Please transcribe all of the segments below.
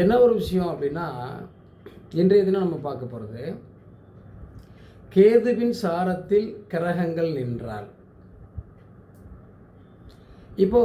என்ன ஒரு விஷயம் அப்படின்னா இன்றைய தினம் நம்ம பார்க்க போகிறது கேதுவின் சாரத்தில் கிரகங்கள் நின்றால் இப்போ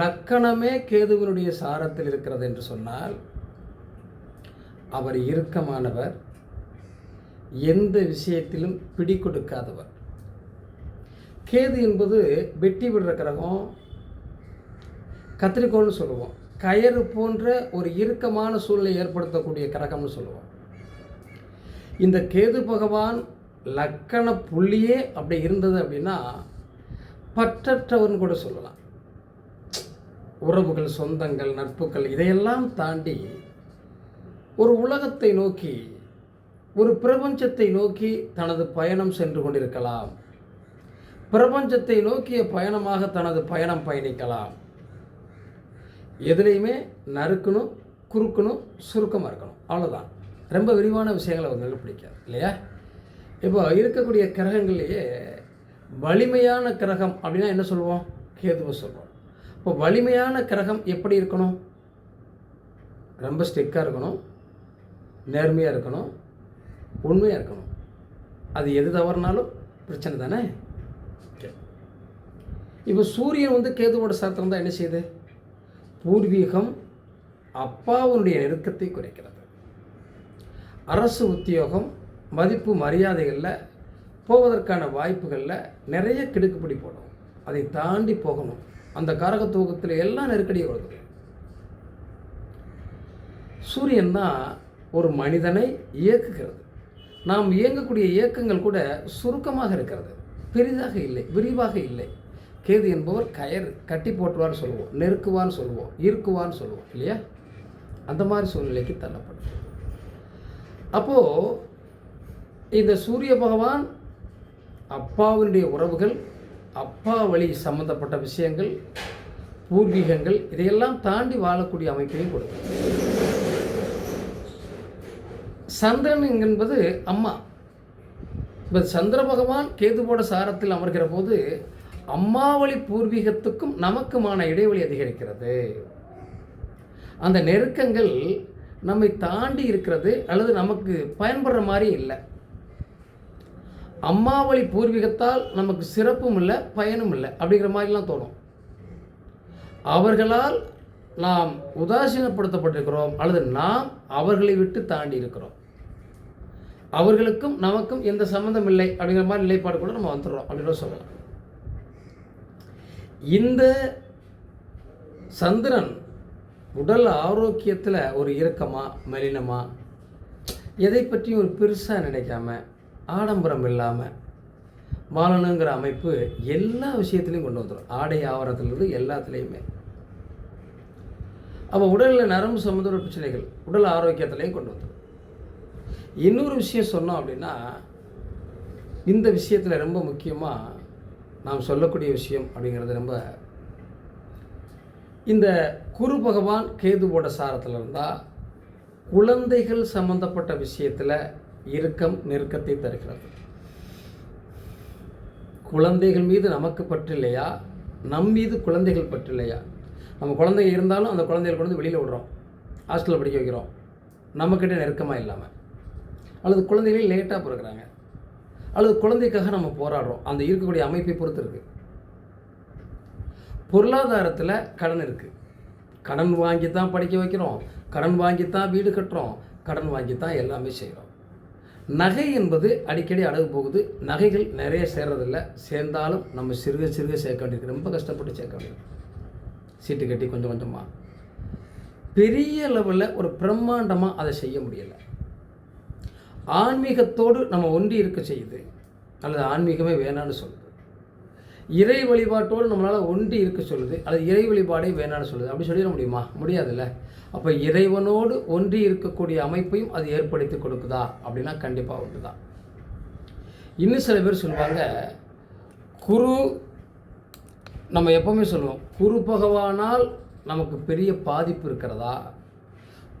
லக்கணமே கேதுவினுடைய சாரத்தில் இருக்கிறது என்று சொன்னால் அவர் இறுக்கமானவர் எந்த விஷயத்திலும் பிடி கொடுக்காதவர் கேது என்பது வெட்டி விடுற கிரகம் கத்திரிக்கோள்னு சொல்லுவோம். கயறு போன்ற ஒரு இறுக்கமான சூழ்நிலை ஏற்படுத்தக்கூடிய கிரகம்னு சொல்லுவோம். இந்த கேது பகவான் லக்கண புள்ளியே அப்படி இருந்தது அப்படின்னா பற்றற்றவர்னு கூட சொல்லலாம். உறவுகள் சொந்தங்கள் நட்புகள் இதையெல்லாம் தாண்டி ஒரு உலகத்தை நோக்கி ஒரு பிரபஞ்சத்தை நோக்கி தனது பயணம் சென்று கொண்டிருக்கலாம். பிரபஞ்சத்தை நோக்கிய பயணமாக தனது பயணம் பயணிக்கலாம். எதுலேயுமே நறுக்கணும் குறுக்கணும் சுருக்கமாக இருக்கணும். அவ்வளோதான் ரொம்ப விரிவான விஷயங்களை அவங்களுக்கு பிடிக்காது இல்லையா? இப்போ இருக்கக்கூடிய கிரகங்கள்லேயே வலிமையான கிரகம் அப்படின்னா என்ன சொல்லுவோம்? கேதுவை சொல்கிறோம் இப்போ வலிமையான கிரகம் எப்படி இருக்கணும்? ரொம்ப ஸ்ட்ரிக்காக இருக்கணும் நேர்மையாக இருக்கணும் உண்மையாக இருக்கணும். அது எது தவறுனாலும் பிரச்சனை தானே? இப்போ சூரியன் வந்து கேதுவோட சாத்திரம் தான் என்ன செய்யுது? பூர்வீகம் அப்பாவுடைய நெருக்கத்தை குறைக்கிறது. அரசு உத்தியோகம் மதிப்பு மரியாதைகளில் போவதற்கான வாய்ப்புகளில் நிறைய கிடுக்குப்பிடி போடும் அதை தாண்டி போகணும். அந்த காரகத்துவத்தில் எல்லாம் நெருக்கடியை கொடுக்குது. சூரியன் தான் ஒரு மனிதனை இயக்குகிறது. நாம் இயங்கக்கூடிய இயக்கங்கள் கூட சுருக்கமாக இருக்கிறது. பெரிதாக இல்லை விரிவாக இல்லை. கேது என்பவர் கயறு கட்டி போட்டுவான்னு சொல்லுவோம் நெருக்குவான்னு சொல்லுவோம் இருக்குவான்னு சொல்லுவோம் இல்லையா? அந்த மாதிரி சூழ்நிலைக்கு தள்ளப்படும். அப்போது இந்த சூரிய பகவான் அப்பாவினுடைய உறவுகள் அப்பா வழி சம்பந்தப்பட்ட விஷயங்கள் பூர்வீகங்கள் இதையெல்லாம் தாண்டி வாழக்கூடிய அமைப்பையும் கொடுக்கும். சந்திரன் என்பது அம்மா. இப்போ சந்திர பகவான் கேதுவோட சாரத்தில் அமர்கிற போது அம்மாவளி பூர்வீகத்துக்கும் நமக்குமான இடைவெளி அதிகரிக்கிறது. அந்த நெருக்கங்கள் நம்மை தாண்டி இருக்கிறது அல்லது நமக்கு பயன்படுற மாதிரி இல்லை. அம்மாவளி பூர்வீகத்தால் நமக்கு சிறப்பும் இல்லை பயனும் இல்லை அப்படிங்கிற மாதிரிலாம் தோணும். அவர்களால் நாம் உதாசீனப்படுத்தப்பட்டிருக்கிறோம் அல்லது நாம் அவர்களை விட்டு தாண்டி இருக்கிறோம். அவர்களுக்கும் நமக்கும் எந்த சம்மந்தம் இல்லை அப்படிங்கிற மாதிரி நிலைப்பாடு கூட நம்ம வந்துடுறோம் அப்படின்னு சொல்லலாம். இந்த சந்திரன் உடல் ஆரோக்கியத்தில் ஒரு இறக்கமாக மலினமா எதை பற்றியும் ஒரு பெருசாக நினைக்காம ஆடம்பரம் இல்லாமல் வாழணுங்கிற அமைப்பு எல்லா விஷயத்துலையும் கொண்டு வந்துடும் ஆடை ஆவரத்துலேருந்து எல்லாத்துலேயுமே. அப்போ உடலில் நரம்பு சம்மந்த பிரச்சனைகள் உடல் ஆரோக்கியத்துலேயும் கொண்டு வந்துடும் இன்னொரு விஷயம் சொன்னோம் அப்படின்னா இந்த விஷயத்தில் ரொம்ப முக்கியமாக நாம் சொல்லக்கூடிய விஷயம் அப்படிங்கிறது ரொம்ப இந்த குரு பகவான் கேதுவோட சாரத்தில் இருந்தால் குழந்தைகள் சம்பந்தப்பட்ட விஷயத்தில் இறுக்கம் நெருக்கத்தை தருகிறது. குழந்தைகள் மீது நமக்கு பற்று இல்லையா நம் மீது குழந்தைகள் பற்று இல்லையா நம்ம குழந்தைங்க இருந்தாலும் அந்த குழந்தைகள் கொண்டு வந்து வெளியில் விடுறோம். ஹாஸ்டலில் படிக்க வைக்கிறோம். நம்மக்கிட்ட நெருக்கமாக இல்லாமல் அல்லது குழந்தைகள் லேட்டாக பிறகுறாங்க. அல்லது குழந்தைக்காக நம்ம போராடுறோம். அந்த இருக்கக்கூடிய அமைப்பை பொறுத்து இருக்குது பொருளாதாரத்தில் கடன் இருக்குது கடன் வாங்கி தான் படிக்க வைக்கிறோம். கடன் வாங்கி தான் வீடு கட்டுறோம். கடன் வாங்கி தான் எல்லாமே செய்கிறோம் நகை என்பது அடிக்கடி அடகு போகுது. நகைகள் நிறைய சேர்றதில்ல. சேர்ந்தாலும் நம்ம சிறுக சிறுக சேர்க்க வேண்டியிருக்கு. ரொம்ப கஷ்டப்பட்டு சேர்க்க வேண்டியிருக்கு. சீட்டு கட்டி கொஞ்சம் கொஞ்சமாக பெரிய லெவலில் ஒரு பிரம்மாண்டமாக அதை செய்ய முடியலை. ஆன்மீகத்தோடு நம்ம ஒன்றி இருக்க செய்யுது. அல்லது ஆன்மீகமே வேணான்னு சொல்லுது. இறை வழிபாட்டோடு நம்மளால் ஒன்றி இருக்க சொல்லுது. அல்லது இறை வழிபாடே வேணான்னு சொல்லுது. அப்படி சொல்லிட முடியுமா? முடியாதுல்ல. அப்போ இறைவனோடு ஒன்றி இருக்கக்கூடிய அமைப்பையும் அது ஏற்படுத்தி கொடுக்குதா? அப்படின்னா கண்டிப்பாக ஒன்று தான் இன்னும் சில பேர் சொல்லுவாங்க குரு நம்ம எப்போவுமே சொல்லுவோம் குரு பகவானால் நமக்கு பெரிய பாதிப்பு இருக்கிறதா?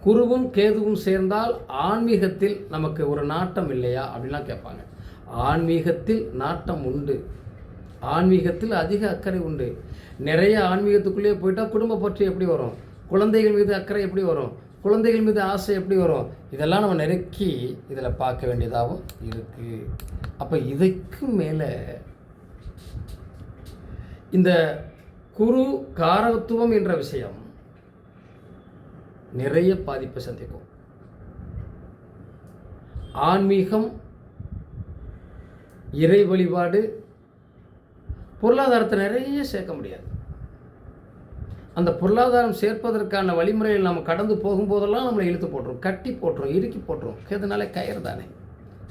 குருவும் கேதுவும் சேர்ந்தால் ஆன்மீகத்தில் நமக்கு ஒரு நாட்டம் இல்லையா அப்படின்லாம் கேட்பாங்க. ஆன்மீகத்தில் நாட்டம் உண்டு. ஆன்மீகத்தில் அதிக அக்கறை உண்டு. நிறைய ஆன்மீகத்துக்குள்ளேயே போயிட்டால் குடும்ப பற்றி எப்படி வரும்? குழந்தைகள் மீது அக்கறை எப்படி வரும்? குழந்தைகள் மீது ஆசை எப்படி வரும்? இதெல்லாம் நம்ம நெருக்கி இதில் பார்க்க வேண்டியதாகவும் இருக்குது அப்போ இதுக்கு மேலே இந்த குரு காரத்துவம் என்ற விஷயம் நிறைய பாதிப்பை சந்திக்கும். ஆன்மீகம் இறை வழிபாடு பொருளாதாரத்தை நிறைய சேர்க்க முடியாது. அந்த பொருளாதாரம் சேர்ப்பதற்கான வழிமுறையில் நம்ம கடந்து போகும்போதெல்லாம் நம்மளை இழுத்து போட்டுரும் கட்டி போட்டுரும் இறுக்கி போட்டுரும். எதனால கயிறு தானே.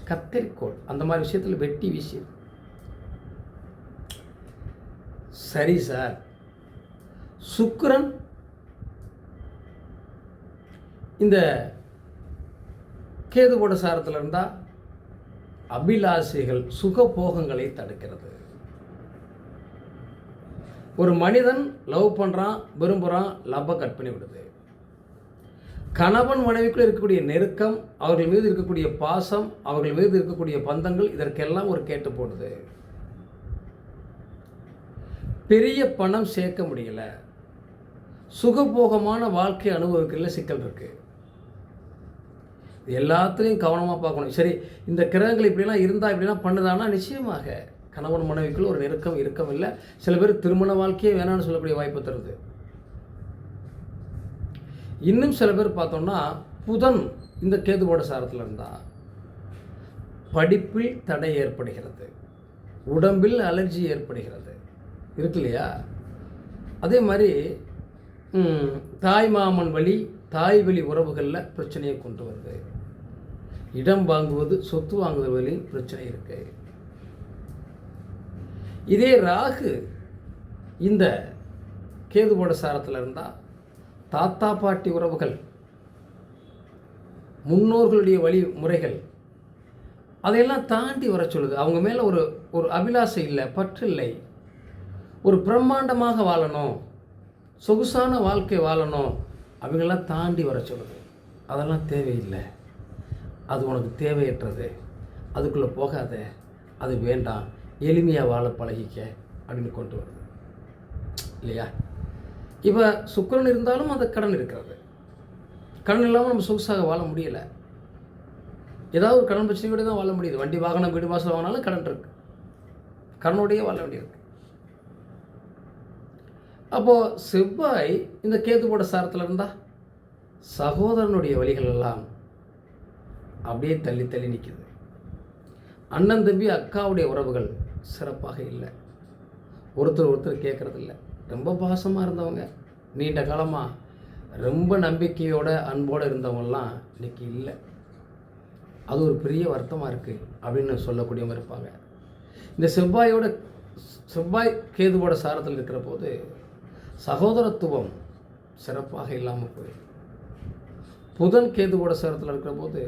கத்தரிக்கோள் அந்த மாதிரி விஷயத்தில் வெட்டி வீசி. சரி சார். சுக்கரன் இந்த கேதுவோட சாரத்தில் இருந்தால் அபிலாஷைகள் சுகபோகங்களை தடுக்கிறது. ஒரு மனிதன் லவ் பண்ணுறான் விரும்புகிறான் லவ்வை கட் பண்ணி விடுது. கணவன் மனைவிக்குள்ளே இருக்கக்கூடிய நெருக்கம் அவர்கள் மீது இருக்கக்கூடிய பாசம் அவர்கள் மீது இருக்கக்கூடிய பந்தங்கள் இதற்கெல்லாம் ஒரு கேட்டு போடுது. பெரிய பணம் சேர்க்க முடியல. சுகபோகமான வாழ்க்கை அனுபவிக்கிறதுல சிக்கல் இருக்குது எல்லாத்துலேயும் கவனமாக பார்க்கணும். சரி இந்த கிரகங்கள் இப்படிலாம் இருந்தால் இப்படிலாம் பண்ணுதான்னா நிச்சயமாக கணவன் மனைவிக்குள்ள ஒரு நெருக்கம் இருக்கம் இல்லை சில பேர் திருமண வாழ்க்கையே வேணாம்னு சொல்லக்கூடிய வாய்ப்பு தருது. இன்னும் சில பேர் பார்த்தோம்னா புதன் இந்த கேதுவோட சாரத்தில் இருந்தால் படிப்பில் தடை ஏற்படுகிறது. உடம்பில் அலர்ஜி ஏற்படுகிறது. இருக்கு இல்லையா? அதே மாதிரி தாய் மாமன் வழி தாய் வழி உறவுகளில் பிரச்சனையை கொண்டு வருது. இடம் வாங்குவது சொத்து வாங்குவதிலையும் பிரச்சனை இருக்கு. இதே ராகு இந்த கேதுவோட சாரத்தில் இருந்தால் தாத்தா பாட்டி உறவுகள் முன்னோர்களுடைய வழிமுறைகள் அதையெல்லாம் தாண்டி வர சொல்லுது. அவங்க மேலே ஒரு ஒரு அபிலாசை இல்லை பற்று இல்லை. ஒரு பிரம்மாண்டமாக வாழணும் சொகுசான வாழ்க்கை வாழணும் அவங்களாம் தாண்டி வர சொல்லுது. அதெல்லாம் தேவையில்லை. அது உனக்கு தேவையற்றது. அதுக்குள்ளே போகாத. அது வேண்டாம். எளிமையாக வாழ பழகிக்க அப்படின்னு கொண்டு வருது. இல்லையா? இப்போ சுக்கரன் இருந்தாலும் அந்த கடன் இருக்கிறது. கடன் இல்லாமல் நம்ம சொகுசாக வாழ முடியலை. ஏதாவது ஒரு கடன் பிரச்சனையோடு தான் வாழ முடியுது. வண்டி வாகனம் வீடு வாசல் வாங்கினாலும் கடன் இருக்குது கடனோடையே வாழ வேண்டியிருக்கு. அப்போது செவ்வாய் இந்த கேதுவோட சாரத்தில் இருந்தால் சகோதரனுடைய வழிகள் எல்லாம் அப்படியே தள்ளி தள்ளி நிற்கிது அண்ணன் தம்பி அக்காவுடைய உறவுகள் சிறப்பாக இல்லை. ஒருத்தர் ஒருத்தர் கேட்குறதில்ல. ரொம்ப பாசமாக இருந்தவங்க. நீண்ட காலமாக ரொம்ப நம்பிக்கையோட அன்போடு இருந்தவங்கலாம் இன்றைக்கி இல்லை. அது ஒரு பெரிய வருத்தமாக இருக்குது அப்படின்னு சொல்லக்கூடியவங்க இருப்பாங்க. இந்த செவ்வாயோட செவ்வாய் கேதுவோட சாரத்தில் இருக்கிற போது சகோதரத்துவம் சிறப்பாக இல்லாமல் போயிடும். புதன் கேதுவோட சாரத்தில் இருக்கிற போது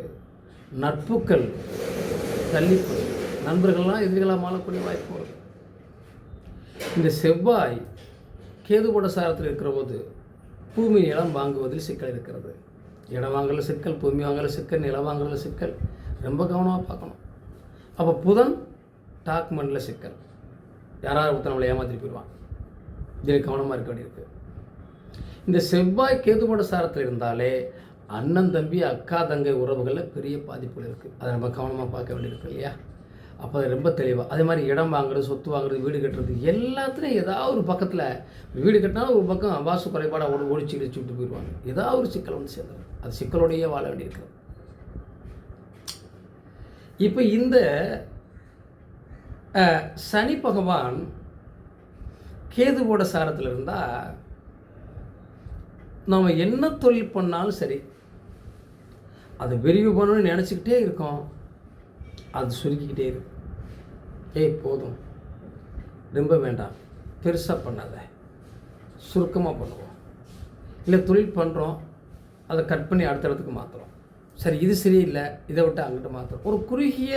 நட்புக்கள் தள்ளி நண்பர்கள்லாம் எதிரிகளாக மாறக்கூடிய வாய்ப்பு வரும். இந்த செவ்வாய் கேதுவோட சாரத்தில் இருக்கிற போது பூமி நிலம் வாங்குவதில் சிக்கல் இருக்கிறது. இடம் வாங்கல சிக்கல் பூமி வாங்கல சிக்கல் நிலம் வாங்கல சிக்கல். ரொம்ப கவனமாக பார்க்கணும். அப்போ புதன் டாக்குமெண்ட்டில் சிக்கல். யாராவது ஒருத்தர் நம்மளை ஏமாற்றி போயிடுவான் இதில் கவனமாக இருக்க வேண்டியிருக்கு. இந்த செவ்வாய் கேதுபோட சாரத்தில் இருந்தாலே அண்ணன் தம்பி அக்கா தங்கை உறவுகளில் பெரிய பாதிப்புகள் இருக்குது அதை நம்ம கவனமாக பார்க்க வேண்டியிருக்கு இல்லையா? அப்போ அது ரொம்ப தெளிவாக அதே மாதிரி இடம் வாங்குறது சொத்து வாங்குறது வீடு கட்டுறது எல்லாத்துலேயும் ஏதாவது ஒரு பக்கத்தில் வீடு கட்டினாலும் ஒரு பக்கம் வாசு குறைபாடாக ஒன்று ஒழிச்சு இடிச்சு விட்டு போயிடுவாங்க. ஏதாவது ஒரு சிக்கல் வந்து சேர்ந்துடும் அது சிக்கலோடையே வாழ வேண்டியிருக்கிறது இப்போ இந்த சனி பகவான் கேதுவோட சாரத்தில் இருந்தால் நாம் என்ன தொழில் பண்ணாலும் சரி அதை விரிவு பண்ணணும்னு நினச்சிக்கிட்டே இருக்கோம். அது சுருக்கிக்கிட்டே இருக்கும் ஏய் போதும். ரொம்ப வேண்டாம். பெருசாக பண்ணாத. சுருக்கமாக பண்ணுவோம். இல்லை தொழில் பண்ணுறோம் அதை கட் பண்ணி அடுத்த இடத்துக்கு மாற்றுறோம் சரி இது சரியில்லை. இதை விட்டு அங்கிட்டு மாற்றுறோம் ஒரு குறுகிய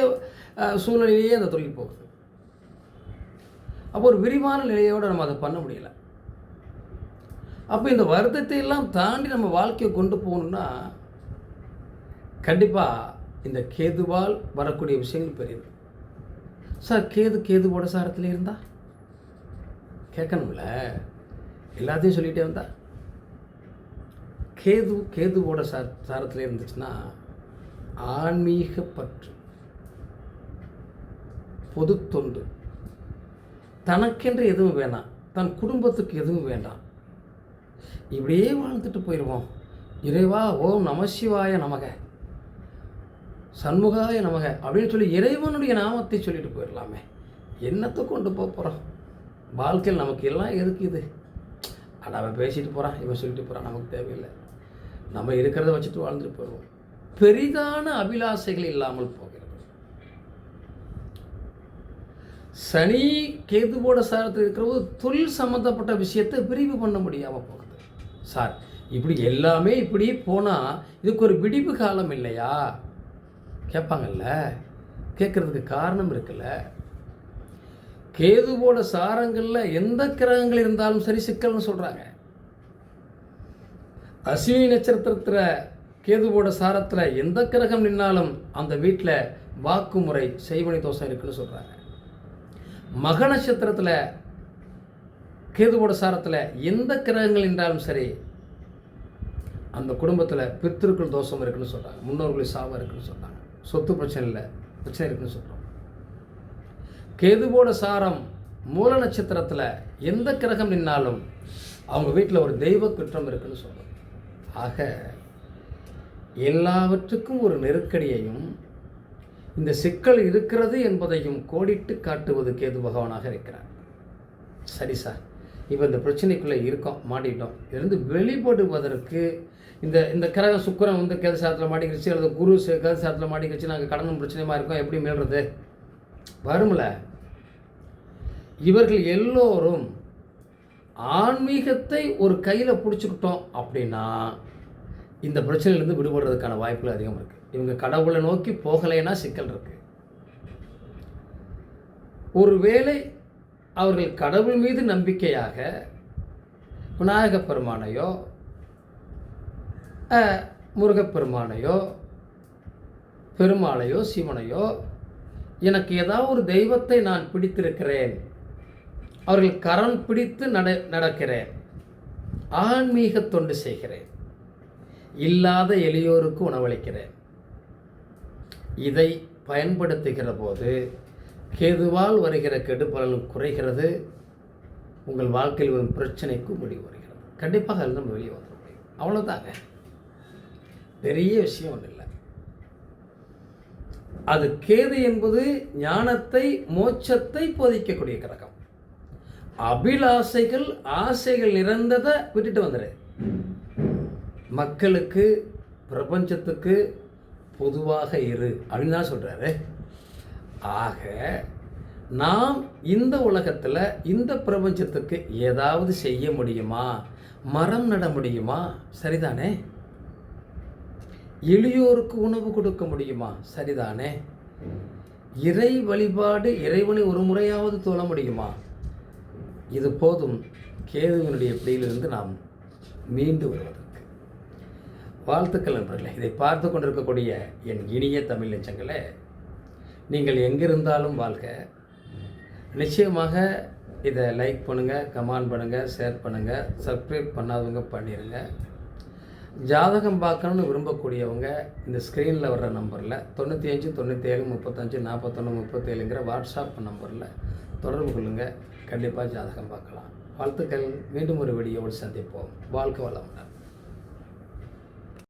சூழ்நிலையே சூழ்நிலையிலேயே அந்த தொழில் போகுது. அப்போ ஒரு விரிவான நிலையோடு நம்ம அதை பண்ண முடியலை. அப்போ இந்த வருத்தத்தை எல்லாம் தாண்டி நம்ம வாழ்க்கையை கொண்டு போகணும்னா கண்டிப்பாக இந்த கேதுவால் வரக்கூடிய விஷயங்கள் பெரியது. சார் கேது கேதுவோட சாரத்தில் இருந்தா? கேட்கணும்ல. எல்லாத்தையும் சொல்லிகிட்டே வந்தா? கேது கேதுவோட சார் சாரத்தில் இருந்துச்சுன்னா ஆன்மீக பற்று பொது தொண்டு தனக்கென்று எதுவும் வேணாம். தன் குடும்பத்துக்கு எதுவும் வேண்டாம். இப்படியே வாழ்ந்துட்டு போயிடுவோம் இறைவா ஓம் நமசிவாய நமக. சண்முகாய நமக அப்படின்னு சொல்லி இறைவனுடைய நாமத்தை சொல்லிட்டு போயிடலாமே. என்னத்தை கொண்டு போக போகிறோம் வாழ்க்கையில் நமக்கு எல்லாம் எதுக்கு இது? அட அவன் பேசிட்டு போகிறான் இவன் சொல்லிட்டு போகிறான் நமக்கு தேவையில்லை. நம்ம இருக்கிறத வச்சுட்டு வாழ்ந்துட்டு போயிடுவோம். பெரிதான அபிலாசைகள் இல்லாமல் போகும் சனி கேதுவோட சாரத்தில் இருக்கிறபோது தொழில் சம்மந்தப்பட்ட விஷயத்தை விரிவு பண்ண முடியாமல் போகுது. சார் இப்படி எல்லாமே இப்படி போனால் இதுக்கு ஒரு விடிவு காலம் இல்லையா? கேட்பாங்கல்ல? கேட்குறதுக்கு காரணம் இருக்குல்ல? கேதுவோட சாரங்களில் எந்த கிரகங்கள் இருந்தாலும் சரி சிக்கல்னு சொல்கிறாங்க அஸ்வினி நட்சத்திரத்தில் கேதுவோட சாரத்தில் எந்த கிரகம் நின்னாலும் அந்த வீட்டில் வாக்குமுறை செய்வனை தோஷம் இருக்குன்னு சொல்கிறாங்க மக நட்சத்திரத்தில் கேதுவோட சாரத்தில் எந்த கிரகங்கள் நின்றாலும் சரி அந்த குடும்பத்தில் பித்திருக்கள் தோஷம் இருக்குன்னு சொல்கிறாங்க முன்னோர்களுடைய சாபம் இருக்குன்னு சொல்கிறாங்க சொத்து பிரச்சனை இல்லை பிரச்சனை இருக்குன்னு சொல்கிறோம் கேதுவோட சாரம் மூல நட்சத்திரத்தில் எந்த கிரகம் நின்னாலும் அவங்க வீட்டில் ஒரு தெய்வ குற்றம் இருக்குன்னு சொல்கிறோம் ஆக எல்லாவற்றுக்கும் ஒரு நெருக்கடியையும் இந்த சிக்கல் இருக்கிறது என்பதையும் கோடிட்டு காட்டுவது கேது பகவானாக இருக்கிறார். சரி சார் இப்போ இந்த பிரச்சனைக்குள்ளே இருக்கோம் மாட்டிட்டோம் இருந்து வெளிப்படுவதற்கு இந்த இந்த கிரக சுக்கரன் வந்து கேது சாரத்தில் மாட்டிக்கிடுச்சு அல்லது குரு கேது சாரத்தில் மாட்டிக்கிடுச்சு நாங்கள் கடனும் பிரச்சனையுமா இருக்கோம் எப்படி மீள்றது வரும்ல. இவர்கள் எல்லோரும் ஆன்மீகத்தை ஒரு கையில் பிடிச்சிக்கிட்டோம் அப்படின்னா இந்த பிரச்சனையிலேருந்து விடுபடுறதுக்கான வாய்ப்புகள் அதிகம் இருக்குது இவங்க கடவுளை நோக்கி போகலைன்னா சிக்கல் இருக்குது ஒருவேளை அவர்கள் கடவுள் மீது நம்பிக்கையாக விநாயகப் பெருமானையோ முருகப்பெருமானையோ பெருமாளையோ சிவனையோ எனக்கு ஏதாவது ஒரு தெய்வத்தை நான் பிடித்திருக்கிறேன் அவர்கள் கரம் பிடித்து நட நடக்கிறேன் ஆன்மீக தொண்டு செய்கிறேன் இல்லாத எளியோருக்கு உணவளிக்கிறேன். இதை பயன்படுத்துகிற போது கேதுவால் வருகிற கெடுபலன் குறைகிறது. உங்கள் வாழ்க்கையில் வரும் பிரச்சனைக்கும் முடிவு வருகிறது. கண்டிப்பாக அதில் நம்ம வெளியே வந்துட முடியும். அவ்வளோதாங்க பெரிய விஷயம் ஒன்றும் இல்லை. அது கேது என்பது ஞானத்தை மோட்சத்தை போதிக்கக்கூடிய கிரகம். அபிலாசைகள் ஆசைகள் நிறந்ததை விட்டுட்டு வந்துடு மக்களுக்கு பிரபஞ்சத்துக்கு பொதுவாக இரு அப்படின்னு தான் சொல்கிறாரு ஆக நாம் இந்த உலகத்தில் இந்த பிரபஞ்சத்துக்கு ஏதாவது செய்ய முடியுமா? மரம் நட முடியுமா? சரிதானே? எளியோருக்கு உணவு கொடுக்க முடியுமா? சரிதானே? இறை வழிபாடு இறைவனை ஒரு முறையாவது தொழ முடியுமா? இது போதும். கேதுவினுடைய பிடியிலிருந்து நாம் மீண்டு வருவது. வாழ்த்துக்கள் நண்பர்களே. இதை பார்த்து கொண்டிருக்கக்கூடிய என் இனிய தமிழ் நெஞ்சங்களே நீங்கள் எங்கிருந்தாலும் வாழ்க. நிச்சயமாக இதை லைக் பண்ணுங்கள் கமெண்ட் பண்ணுங்கள் ஷேர் பண்ணுங்கள் சப்ஸ்கிரைப் பண்ணாதவங்க பண்ணிடுங்க ஜாதகம் பார்க்கணும்னு விரும்பக்கூடியவங்க இந்த ஸ்க்ரீனில் வர்ற நம்பரில் தொண்ணூற்றி அஞ்சு தொண்ணூற்றி ஏழு முப்பத்தஞ்சு நாற்பத்தொன்று முப்பத்தேழுங்கிற வாட்ஸ்அப் நம்பரில் தொடர்பு கொள்ளுங்கள் கண்டிப்பாக ஜாதகம் பார்க்கலாம். வாழ்த்துக்கள். மீண்டும் ஒரு வீடியோவோடு சந்திப்போம். வாழ்க்கை வளமுடன்.